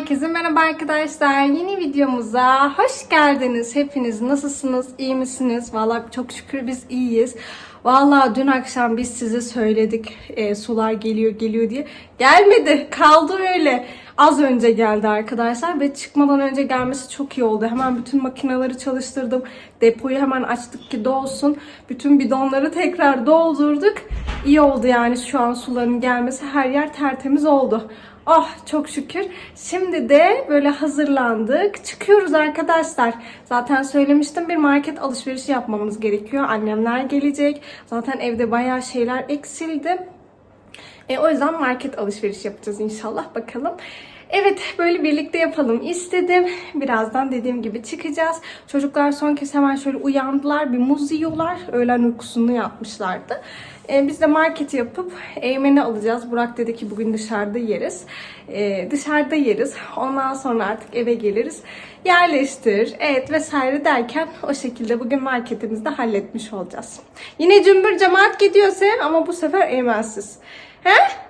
Herkese merhaba arkadaşlar. Yeni videomuza hoş geldiniz. Hepiniz nasılsınız? İyi misiniz? Vallahi çok şükür biz iyiyiz. Vallahi dün akşam biz size söyledik e, sular geliyor geliyor diye. Gelmedi. Kaldı öyle. Az önce geldi arkadaşlar ve çıkmadan önce gelmesi çok iyi oldu. Hemen bütün makineleri çalıştırdım. Depoyu hemen açtık ki dolsun. Bütün bidonları tekrar doldurduk. İyi oldu yani şu an suların gelmesi. Her yer tertemiz oldu. Oh çok şükür. Şimdi de böyle hazırlandık. Çıkıyoruz arkadaşlar. Zaten söylemiştim bir market alışverişi yapmamız gerekiyor. Annemler gelecek. Zaten evde bayağı şeyler eksildi. E, o yüzden market alışveriş yapacağız inşallah bakalım. Evet böyle birlikte yapalım istedim. Birazdan dediğim gibi çıkacağız. Çocuklar son kez hemen şöyle uyandılar. Bir muz yiyorlar. Öğlen uykusunu yapmışlardı. E, biz de market yapıp Eymen'i alacağız. Burak dedi ki bugün dışarıda yeriz. E, dışarıda yeriz. Ondan sonra artık eve geliriz. Yerleştir, evet vesaire derken o şekilde bugün marketimizde halletmiş olacağız. Yine cümbür cemaat gidiyorsa ama bu sefer Eymen'siz. He?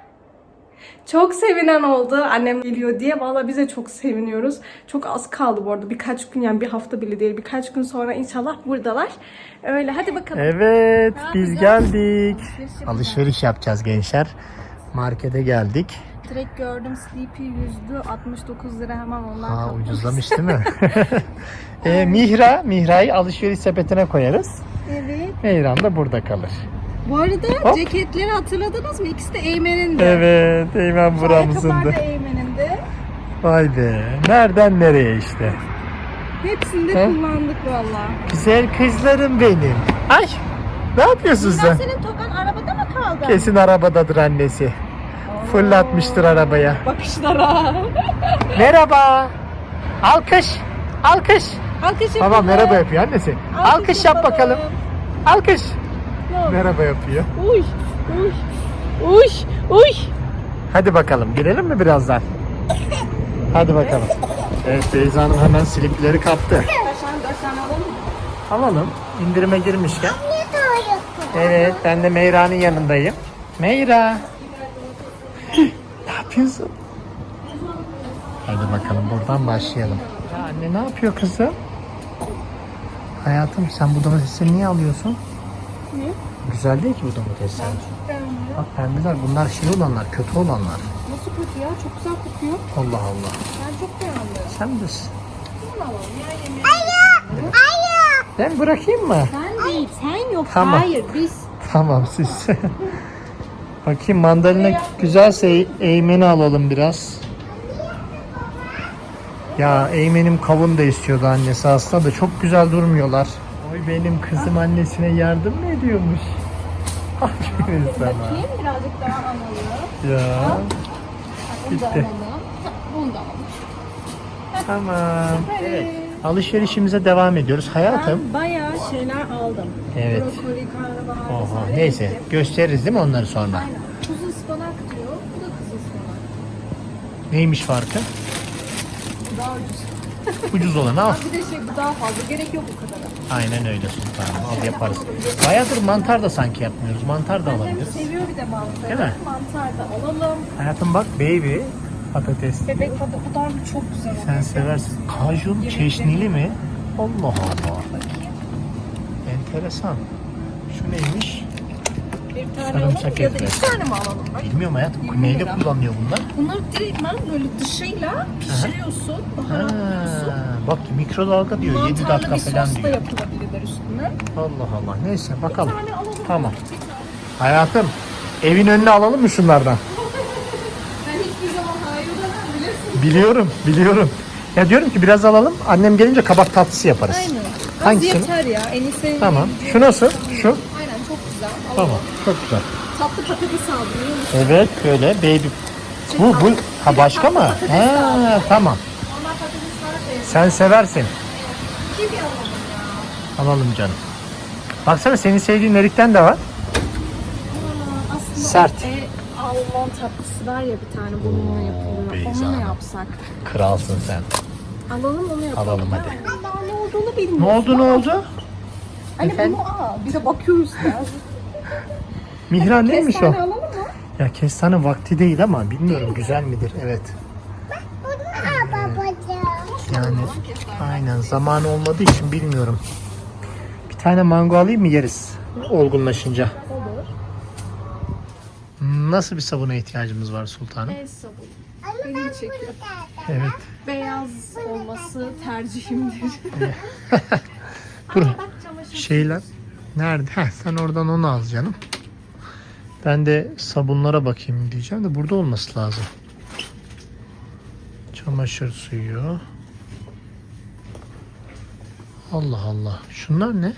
Çok sevinen oldu annem geliyor diye. Valla biz de çok seviniyoruz. Çok az kaldı bu arada. Birkaç gün yani bir hafta bile değil. Birkaç gün sonra inşallah buradalar. Öyle hadi bakalım. Evet biz geldik. Alışveriş Alışveriş yapacağız gençler. Markete geldik. Direkt gördüm Sleepy yüzdü. 69 lira hemen ondan Ha kaptım. ucuzlamış değil mi? e, Mihra, Mihra'yı alışveriş sepetine koyarız. Evet. Meyran da burada kalır. Bu arada Hop. ceketleri hatırladınız mı? İkisi de Eymen'in de. Evet, Eymen buramızın Ayakkabılar da. da Eymen'in de. Vay be, nereden nereye işte. Hepsini de He? kullandık valla. Güzel kızlarım benim. Ay, ne yapıyorsun Bundan sen? senin tokan arabada mı kaldı? Kesin arabadadır annesi. Fırlatmıştır arabaya. Bakışlara. Merhaba. Alkış. Alkış. Alkış yapalım. merhaba yapıyor annesi. Alkış yap bakalım. Alkış. Merhaba yapıyor. Uy, uy, uy, uy. Hadi bakalım girelim mi birazdan? Hadi bakalım. Evet Beyza Hanım hemen slipleri kaptı. Alalım mı? Alalım indirime girmişken. Evet ben de Meyra'nın yanındayım. Meyra. ne yapıyorsun? Hadi bakalım buradan başlayalım. Ya anne ne yapıyor kızım? Hayatım sen bu domatesleri niye alıyorsun? Ne? Güzel değil ki bu domatesler. Bak pembeler bunlar şey olanlar, kötü olanlar. Nasıl kötü ya? Çok güzel kokuyor. Allah Allah. Ben çok beğendim. Sen bilirsin. Bunu alalım ya yemeğe. Ben bırakayım mı? Sen değil, sen yok. Tamam. Hayır, biz. Tamam siz. Bakayım mandalina güzelse Ey- Eymen'i alalım biraz. Ya Eymen'im kavun da istiyordu annesi aslında da çok güzel durmuyorlar. Oy benim kızım annesine yardım mı ediyormuş? Aferin sana. Bakayım birazcık daha alalım. Ya da Bitti. Bunu da alalım. tamam. Evet. Alışverişimize devam ediyoruz hayatım. Ben bayağı şeyler aldım. Evet. Brokoli, karnabahar Oha vesaire neyse hepsi. gösteririz değil mi onları sonra? Aynen. Kuzu ıspanak diyor. Bu da kuzu ıspanak. Neymiş farkı? Daha ucuz. Ucuz olanı al. Bir de şey bu daha fazla. Gerek yok bu kadar. Aynen öyle sultanım. Al yaparız. Bayağıdır mantar da sanki yapmıyoruz. Mantar da Annem alabiliriz. seviyor bir de mantarı. Değil mi? Mantar da alalım. Hayatım bak baby patates. Bebek tadı bu da çok güzel oluyor. Sen seversin. Kajun çeşnili mi? Allah Allah. Enteresan. Şu neymiş? Bir tane Sarımsak alalım ya da ekmek. iki tane mi alalım? Bak. Bilmiyorum hayatım. Yirmi Neyle lira. kullanıyor bunlar? Bunları direktmen böyle dışıyla pişiriyorsun. Ha, Baharatluyorsun. bak mikrodalga diyor. 7 Mantarlı dakika bir falan sos da diyor. yapılabilir üstüne. Allah Allah. Neyse Bir bakalım. tane alalım. Tamam. Hayatım evin önüne alalım mı şunlardan? Ben hiçbir zaman hayır demem bilirsin. Biliyorum, biliyorum. Ya diyorum ki biraz alalım. Annem gelince kabak tatlısı yaparız. Aynen. Az Hangisini? yeter ya. En iyisi. Tamam. Şu nasıl? Şu. Aynen çok güzel. Alalım. Tamam. Çok güzel. Tatlı patates aldım. Evet böyle baby. Bu bu ha başka mı? Ha tamam. Normal patates var da Sen seversin. İki bir alalım canım. Baksana senin sevdiğin erikten de var. Aa, aslında Sert. E, Alman tatlısı var ya bir tane bununla yapılıyor. Beyza Onu mu Hanım. yapsak? Kralsın sen. Alalım onu yapalım. Alalım hadi. Ben daha ne olduğunu Ne bilmiyorum. oldu ne oldu? Hani bunu al. Bir de bakıyoruz ya. Mihran neymiş o? Kestane alalım mı? Ya kestane vakti değil ama bilmiyorum güzel midir? Evet. Yani aynen zaman olmadığı için bilmiyorum. Bir tane mango alayım mı yeriz olgunlaşınca. Nasıl bir sabuna ihtiyacımız var sultanım? El sabun. Benim çekiyor. Evet. Beyaz olması tercihimdir. Dur. Bak çamaşır Şeyler nerede? Heh, sen oradan onu al canım. Ben de sabunlara bakayım diyeceğim de burada olması lazım. Çamaşır suyu. Allah Allah. Şunlar ne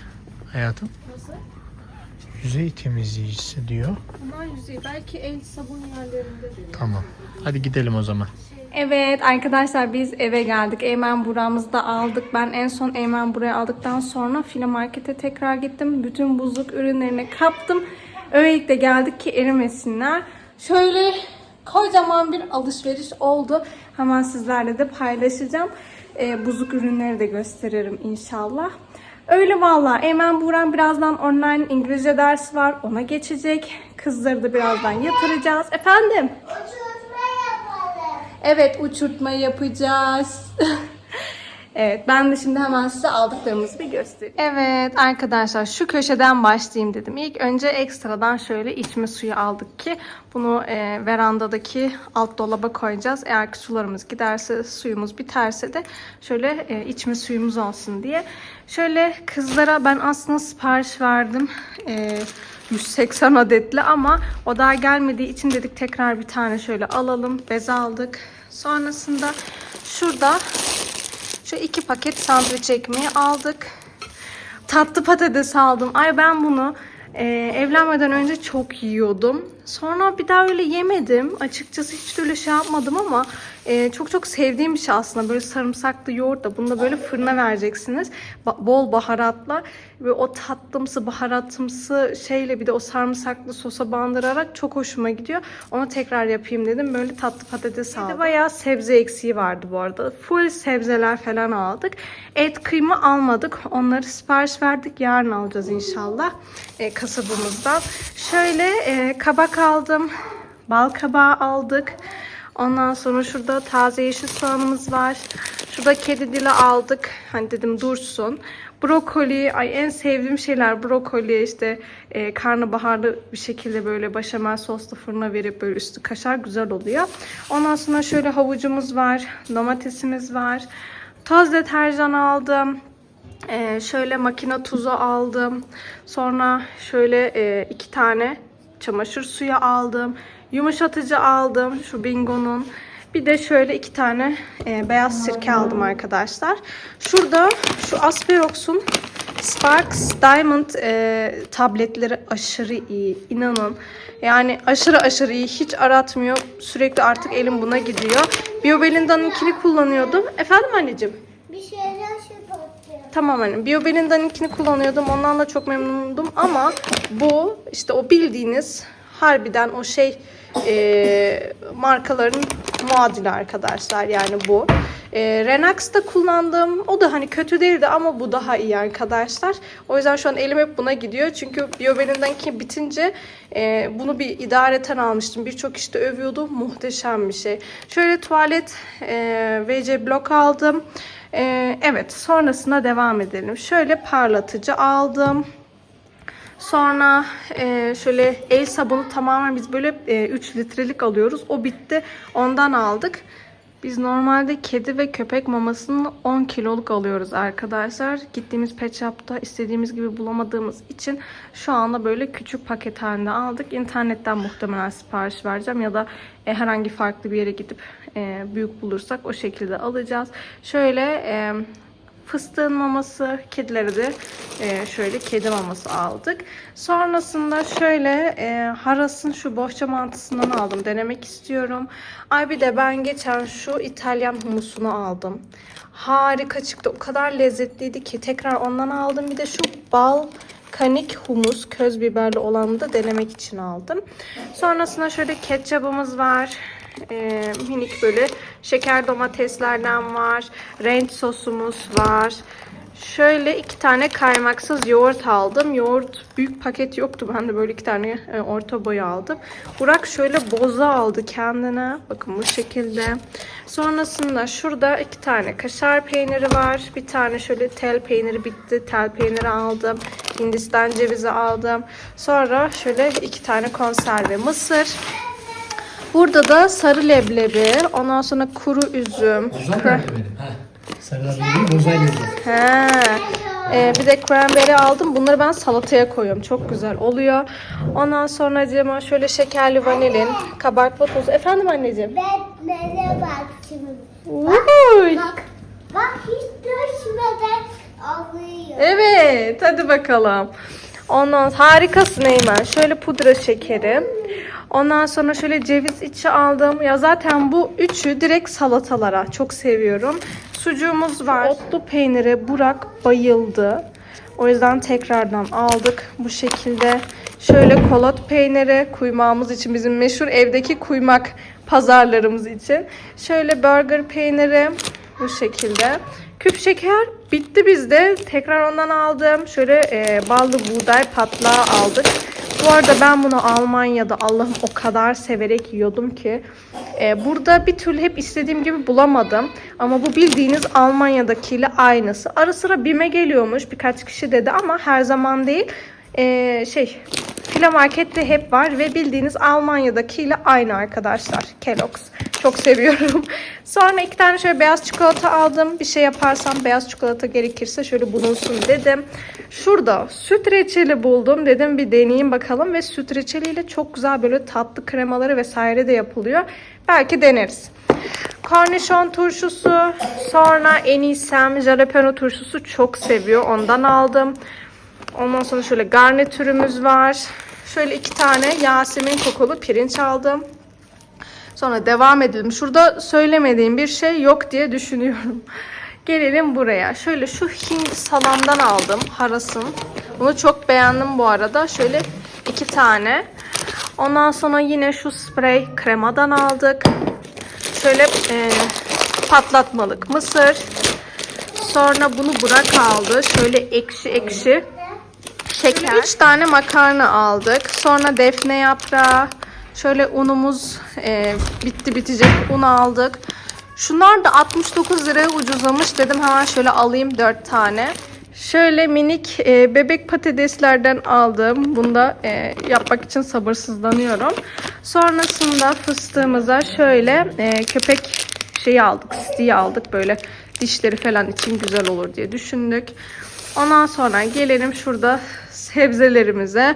hayatım? Nasıl? Yüzey temizleyicisi diyor. Bunlar yüzeyi. Belki el sabun yerlerinde. Tamam. Hadi gidelim o zaman. Evet arkadaşlar biz eve geldik. Eymen buramızı da aldık. Ben en son Eymen buraya aldıktan sonra file markete tekrar gittim. Bütün buzluk ürünlerini kaptım. Öylelikle geldik ki erimesinler. Şöyle kocaman bir alışveriş oldu. Hemen sizlerle de paylaşacağım. Ee, buzluk ürünleri de gösteririm inşallah. Öyle valla. Eymen Buran birazdan online İngilizce dersi var. Ona geçecek. Kızları da birazdan yatıracağız. Efendim? Evet uçurtma yapacağız. evet ben de şimdi hemen size aldıklarımızı bir göstereyim. Evet arkadaşlar şu köşeden başlayayım dedim. İlk önce ekstradan şöyle içme suyu aldık ki bunu e, verandadaki alt dolaba koyacağız. Eğer ki sularımız giderse suyumuz biterse de şöyle e, içme suyumuz olsun diye. Şöyle kızlara ben aslında sipariş verdim. E, 180 adetli ama o daha gelmediği için dedik tekrar bir tane şöyle alalım. Bez aldık. Sonrasında şurada şu iki paket sandviç ekmeği aldık. Tatlı patates aldım. Ay ben bunu e, evlenmeden önce çok yiyordum. Sonra bir daha öyle yemedim. Açıkçası hiç de öyle şey yapmadım ama e, çok çok sevdiğim bir şey aslında. Böyle sarımsaklı yoğurt da bunu da böyle fırına vereceksiniz. Ba- bol baharatla ve o tatlımsı baharatımsı şeyle bir de o sarımsaklı sosa bandırarak çok hoşuma gidiyor. Onu tekrar yapayım dedim. Böyle tatlı patates aldım. Bir de bayağı sebze eksiği vardı bu arada. Full sebzeler falan aldık. Et kıyma almadık. Onları sipariş verdik. Yarın alacağız inşallah e, kasabımızdan. Şöyle e, kabak aldım. Bal kabağı aldık. Ondan sonra şurada taze yeşil soğanımız var. Şurada kedi dili aldık. Hani dedim dursun. Brokoli, ay en sevdiğim şeyler brokoli işte e, karnabaharlı bir şekilde böyle başamel soslu fırına verip böyle üstü kaşar güzel oluyor. Ondan sonra şöyle havucumuz var, domatesimiz var. Toz deterjan aldım. Ee, şöyle makine tuzu aldım. Sonra şöyle e, iki tane çamaşır suyu aldım. Yumuşatıcı aldım şu Bingo'nun. Bir de şöyle iki tane e, beyaz sirke aldım arkadaşlar. Şurada şu Asperox'un Sparks Diamond e, tabletleri aşırı iyi. İnanın. Yani aşırı aşırı iyi. Hiç aratmıyor. Sürekli artık elim buna gidiyor. BioBelinda'nınkini kullanıyordum. Efendim anneciğim? Bir şey. Tamam hani BioBelinda'nınkini kullanıyordum. Ondan da çok memnundum ama bu işte o bildiğiniz harbiden o şey e, markaların muadili arkadaşlar yani bu. E, Renax da kullandım. O da hani kötü değildi ama bu daha iyi arkadaşlar. O yüzden şu an elim hep buna gidiyor. Çünkü BioBelinda'nınki bitince e, bunu bir idareten almıştım. Birçok işte övüyordu. Muhteşem bir şey. Şöyle tuvalet e, VC blok aldım. Ee, evet sonrasında devam edelim. Şöyle parlatıcı aldım. Sonra e, şöyle el sabunu tamamen biz böyle e, 3 litrelik alıyoruz. O bitti. Ondan aldık. Biz normalde kedi ve köpek mamasını 10 kiloluk alıyoruz arkadaşlar. Gittiğimiz pet shop'ta istediğimiz gibi bulamadığımız için şu anda böyle küçük paket halinde aldık. İnternetten muhtemelen sipariş vereceğim ya da e, herhangi farklı bir yere gidip e, büyük bulursak o şekilde alacağız. Şöyle e, fıstığın maması, kedilere de e, şöyle kedi maması aldık. Sonrasında şöyle e, Haras'ın şu bohça mantısından aldım. Denemek istiyorum. Ay bir de ben geçen şu İtalyan humusunu aldım. Harika çıktı. O kadar lezzetliydi ki tekrar ondan aldım. Bir de şu bal kanik humus köz biberli olanı da denemek için aldım. Sonrasında şöyle ketçabımız var. Ee, minik böyle şeker domateslerden var. Renk sosumuz var. Şöyle iki tane kaymaksız yoğurt aldım. Yoğurt büyük paket yoktu. Ben de böyle iki tane e, orta boy aldım. Burak şöyle boza aldı kendine. Bakın bu şekilde. Sonrasında şurada iki tane kaşar peyniri var. Bir tane şöyle tel peyniri bitti. Tel peyniri aldım. Hindistan cevizi aldım. Sonra şöyle iki tane konserve mısır. Burada da sarı leblebi, ondan sonra kuru üzüm. kra- benim? Ha. Sarılar benim, bozay He. Ee, bir de cranberry aldım. Bunları ben salataya koyuyorum. Çok güzel oluyor. Ondan sonra acaba şöyle şekerli vanilin, kabartma tozu. Efendim anneciğim? Ben nereye bak şimdi. Uy. Bak. Bak hiç düşmeden alıyor. Evet, hadi bakalım. Ondan harikasın Eymen. Şöyle pudra şekeri. Ondan sonra şöyle ceviz içi aldım. Ya zaten bu üçü direkt salatalara çok seviyorum. Sucuğumuz var. Otlu peynire Burak bayıldı. O yüzden tekrardan aldık bu şekilde. Şöyle kolot peyniri kuymağımız için bizim meşhur evdeki kuymak pazarlarımız için. Şöyle burger peyniri bu şekilde. Küp şeker bitti bizde. Tekrar ondan aldım. Şöyle e, ballı buğday patlağı aldık. Bu arada ben bunu Almanya'da Allah'ım o kadar severek yiyordum ki. e, burada bir türlü hep istediğim gibi bulamadım. Ama bu bildiğiniz Almanya'dakiyle aynısı. Ara sıra BİM'e geliyormuş birkaç kişi dedi ama her zaman değil. E, şey Fila Market'te hep var ve bildiğiniz Almanya'dakiyle aynı arkadaşlar. Kellogg's. Çok seviyorum. Sonra iki tane şöyle beyaz çikolata aldım. Bir şey yaparsam beyaz çikolata gerekirse şöyle bulunsun dedim. Şurada süt reçeli buldum. Dedim bir deneyeyim bakalım. Ve süt reçeliyle çok güzel böyle tatlı kremaları vesaire de yapılıyor. Belki deneriz. Kornişon turşusu. Sonra enisem jalapeno turşusu çok seviyor. Ondan aldım. Ondan sonra şöyle garnitürümüz var. Şöyle iki tane Yasemin kokulu pirinç aldım. Sonra devam edelim. Şurada söylemediğim bir şey yok diye düşünüyorum. Gelelim buraya. Şöyle şu Hint salamdan aldım. Haras'ın. Bunu çok beğendim bu arada. Şöyle iki tane. Ondan sonra yine şu sprey kremadan aldık. Şöyle e, patlatmalık mısır. Sonra bunu Burak aldı. Şöyle ekşi ekşi şeker. 3 tane makarna aldık. Sonra defne yaprağı. Şöyle unumuz e, bitti bitecek un aldık. Şunlar da 69 liraya ucuzlamış. Dedim hemen şöyle alayım 4 tane. Şöyle minik e, bebek patateslerden aldım. Bunu da e, yapmak için sabırsızlanıyorum. Sonrasında fıstığımıza şöyle e, köpek şeyi aldık. Stiği aldık. Böyle dişleri falan için güzel olur diye düşündük. Ondan sonra gelelim şurada sebzelerimize.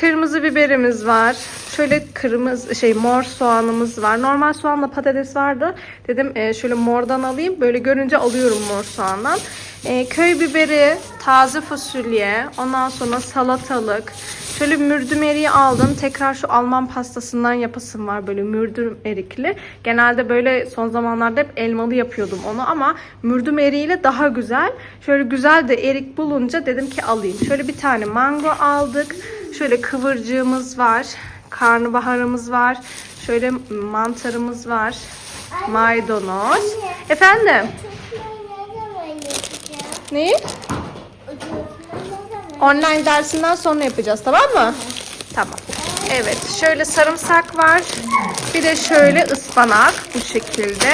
Kırmızı biberimiz var. Şöyle kırmızı şey mor soğanımız var. Normal soğanla patates vardı. Dedim e, şöyle mordan alayım. Böyle görünce alıyorum mor soğandan. E, köy biberi, taze fasulye, ondan sonra salatalık. Şöyle mürdüm eriği aldım. Tekrar şu Alman pastasından yapasım var böyle mürdüm erikli. Genelde böyle son zamanlarda hep elmalı yapıyordum onu ama mürdüm eriğiyle daha güzel. Şöyle güzel de erik bulunca dedim ki alayım. Şöyle bir tane mango aldık. Şöyle kıvırcığımız var. Karnabaharımız var. Şöyle mantarımız var. Maydanoz. Efendim? Ne? Online dersinden sonra yapacağız tamam mı? Tamam. Evet şöyle sarımsak var. Bir de şöyle ıspanak bu şekilde.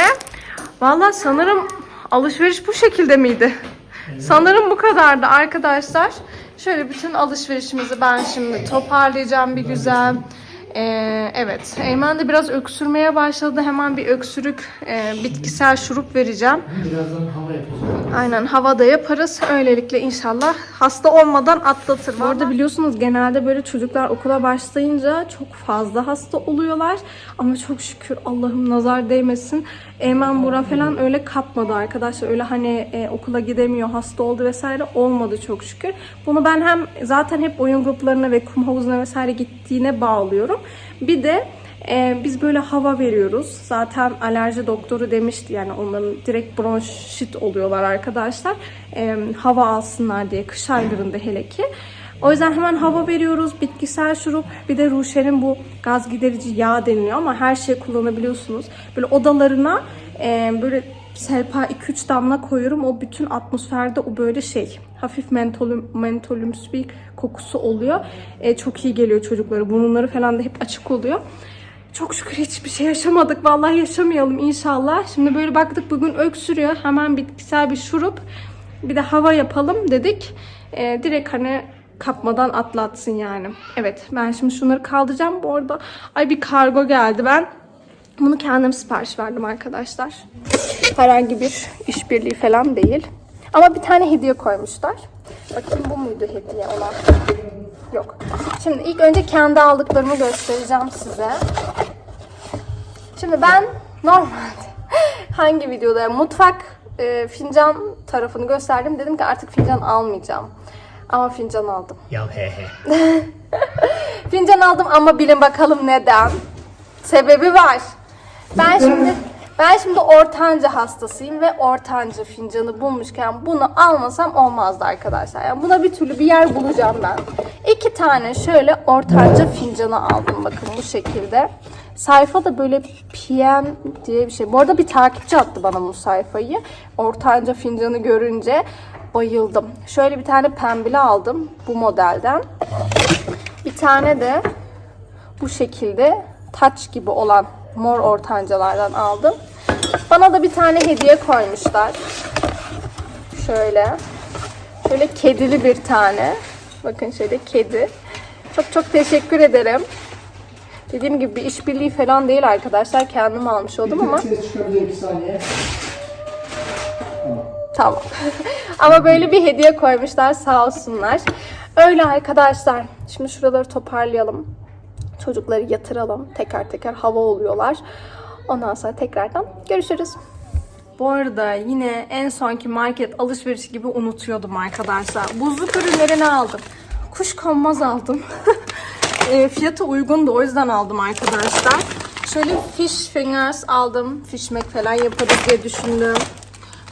Vallahi sanırım alışveriş bu şekilde miydi? Sanırım bu kadardı arkadaşlar. Şöyle bütün alışverişimizi ben şimdi toparlayacağım bir güzel. Ee, evet. Eymen de biraz öksürmeye başladı. Hemen bir öksürük e, bitkisel şurup vereceğim. Birazdan hava yapacağız. Aynen havada yaparız. Öylelikle inşallah hasta olmadan atlatır. Bu arada biliyorsunuz genelde böyle çocuklar okula başlayınca çok fazla hasta oluyorlar. Ama çok şükür Allah'ım nazar değmesin. Eymen Bura falan öyle kapmadı arkadaşlar. Öyle hani e, okula gidemiyor, hasta oldu vesaire olmadı çok şükür. Bunu ben hem zaten hep oyun gruplarına ve kum havuzuna vesaire gittiğine bağlıyorum. Bir de ee, biz böyle hava veriyoruz. Zaten alerji doktoru demişti yani onların direkt bronşit oluyorlar arkadaşlar. Ee, hava alsınlar diye kış aylarında hele ki. O yüzden hemen hava veriyoruz. Bitkisel şurup bir de Ruşen'in bu gaz giderici yağ deniliyor ama her şey kullanabiliyorsunuz. Böyle odalarına Ee, böyle selpa 2-3 damla koyuyorum. O bütün atmosferde o böyle şey hafif mentolüm, mentolümsü bir kokusu oluyor. Ee, çok iyi geliyor çocuklara. Burunları falan da hep açık oluyor. Çok şükür hiçbir şey yaşamadık. Vallahi yaşamayalım inşallah. Şimdi böyle baktık bugün öksürüyor. Hemen bitkisel bir şurup bir de hava yapalım dedik. Ee, direkt hani kapmadan atlatsın yani. Evet ben şimdi şunları kaldıracağım. Bu arada ay bir kargo geldi. Ben bunu kendim sipariş verdim arkadaşlar. Herhangi bir işbirliği falan değil. Ama bir tane hediye koymuşlar. Bakayım bu muydu hediye olan? Yok. Şimdi ilk önce kendi aldıklarımı göstereceğim size. Şimdi ben normalde hangi videoda mutfak e, fincan tarafını gösterdim. Dedim ki artık fincan almayacağım. Ama fincan aldım. Ya he he. Fincan aldım ama bilin bakalım neden. Sebebi var. Ben şimdi ben şimdi ortanca hastasıyım ve ortanca fincanı bulmuşken bunu almasam olmazdı arkadaşlar. Yani buna bir türlü bir yer bulacağım ben. İki tane şöyle ortanca fincanı aldım bakın bu şekilde. Sayfa da böyle PM diye bir şey. Bu arada bir takipçi attı bana bu sayfayı. Ortanca fincanı görünce bayıldım. Şöyle bir tane pembili aldım bu modelden. Bir tane de bu şekilde taç gibi olan mor ortancalardan aldım. Bana da bir tane hediye koymuşlar. Şöyle. Şöyle kedili bir tane. Bakın şöyle kedi. Çok çok teşekkür ederim. Dediğim gibi bir işbirliği falan değil arkadaşlar. Kendim almış oldum ama. Tamam. Ama böyle bir hediye koymuşlar sağ olsunlar. Öyle arkadaşlar. Şimdi şuraları toparlayalım. Çocukları yatıralım. Teker teker hava oluyorlar. Ondan sonra tekrardan görüşürüz. Bu arada yine en sonki market alışverişi gibi unutuyordum arkadaşlar. Buzluk ürünlerini aldım. Kuş konmaz aldım. E, fiyatı uygundu o yüzden aldım arkadaşlar. Şöyle fish fingers aldım. Fishmek falan yaparız diye düşündüm.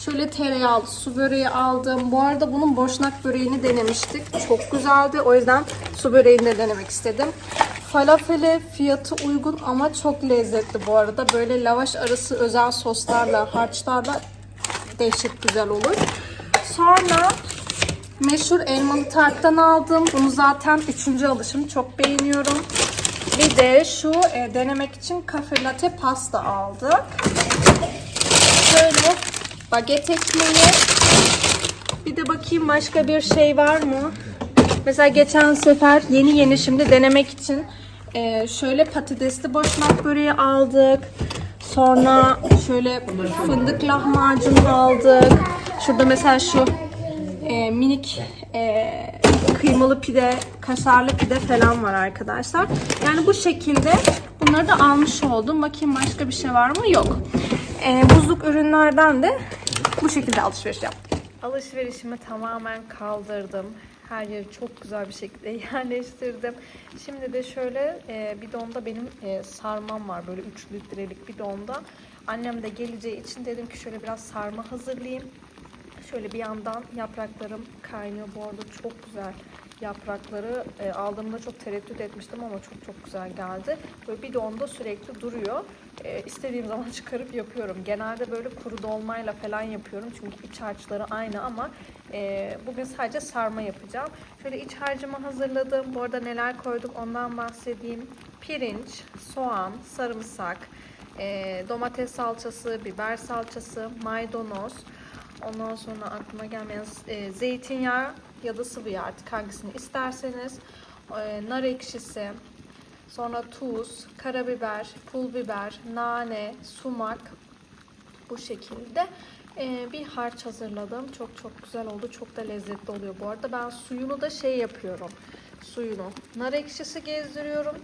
Şöyle tereyağlı su böreği aldım. Bu arada bunun boşnak böreğini denemiştik. Çok güzeldi. O yüzden su böreğini de denemek istedim. Falafele fiyatı uygun ama çok lezzetli bu arada. Böyle lavaş arası özel soslarla, harçlarla dehşet güzel olur. Sonra meşhur elmalı tarttan aldım. Bunu zaten üçüncü alışım. Çok beğeniyorum. Bir de şu e, denemek için kafe latte pasta aldık. Şöyle baget ekmeği. Bir de bakayım başka bir şey var mı? Mesela geçen sefer yeni yeni şimdi denemek için e, şöyle patatesli boşnak böreği aldık. Sonra şöyle fındık lahmacun aldık. Şurada mesela şu e, minik e, kıymalı pide, kaşarlı pide falan var arkadaşlar. Yani bu şekilde bunları da almış oldum. Bakayım başka bir şey var mı? Yok. E, buzluk ürünlerden de bu şekilde alışveriş yaptım. Alışverişimi tamamen kaldırdım. Her yeri çok güzel bir şekilde yerleştirdim. Şimdi de şöyle e, bidonda benim e, sarmam var. Böyle 3 litrelik bidonda. Annem de geleceği için dedim ki şöyle biraz sarma hazırlayayım. Şöyle bir yandan yapraklarım kaynıyor. Bu arada çok güzel yaprakları e, aldığımda çok tereddüt etmiştim ama çok çok güzel geldi. Böyle bidonda sürekli duruyor. E, istediğim zaman çıkarıp yapıyorum. Genelde böyle kuru dolmayla falan yapıyorum. Çünkü iç harçları aynı ama e, bugün sadece sarma yapacağım. Şöyle iç harcımı hazırladım. Bu arada neler koyduk ondan bahsedeyim. Pirinç, soğan, sarımsak, e, domates salçası, biber salçası, maydanoz, Ondan sonra aklıma gelmeyen e, zeytinyağı ya da sıvı yağ artık hangisini isterseniz. E, nar ekşisi, sonra tuz, karabiber, pul biber, nane, sumak bu şekilde e, bir harç hazırladım. Çok çok güzel oldu. Çok da lezzetli oluyor bu arada. Ben suyunu da şey yapıyorum. Suyunu nar ekşisi gezdiriyorum.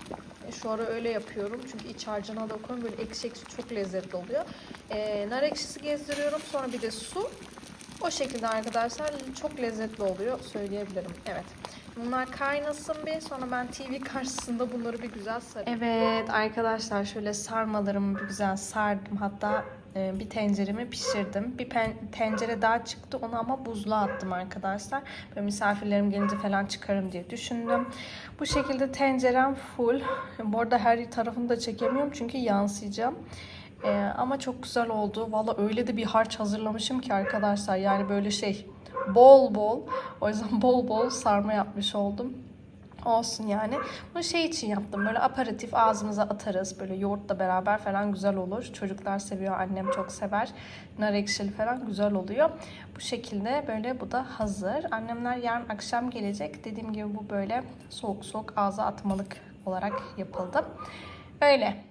E, şu ara öyle yapıyorum. Çünkü iç harcına da koyuyorum. Böyle ekşi ekşi çok lezzetli oluyor. E, nar ekşisi gezdiriyorum. Sonra bir de su. O şekilde arkadaşlar çok lezzetli oluyor söyleyebilirim. Evet. Bunlar kaynasın bir sonra ben TV karşısında bunları bir güzel sarayım. Evet arkadaşlar şöyle sarmalarımı bir güzel sardım. Hatta e, bir tenceremi pişirdim. Bir tencere daha çıktı onu ama buzluğa attım arkadaşlar. Böyle misafirlerim gelince falan çıkarım diye düşündüm. Bu şekilde tencerem full. Bu arada her tarafını da çekemiyorum çünkü yansıyacağım. Ee, ama çok güzel oldu. Valla öyle de bir harç hazırlamışım ki arkadaşlar. Yani böyle şey bol bol. O yüzden bol bol sarma yapmış oldum. Olsun yani. Bunu şey için yaptım. Böyle aparatif ağzımıza atarız. Böyle yoğurtla beraber falan güzel olur. Çocuklar seviyor. Annem çok sever. Nar ekşili falan güzel oluyor. Bu şekilde böyle bu da hazır. Annemler yarın akşam gelecek. Dediğim gibi bu böyle soğuk soğuk ağza atmalık olarak yapıldı. Öyle.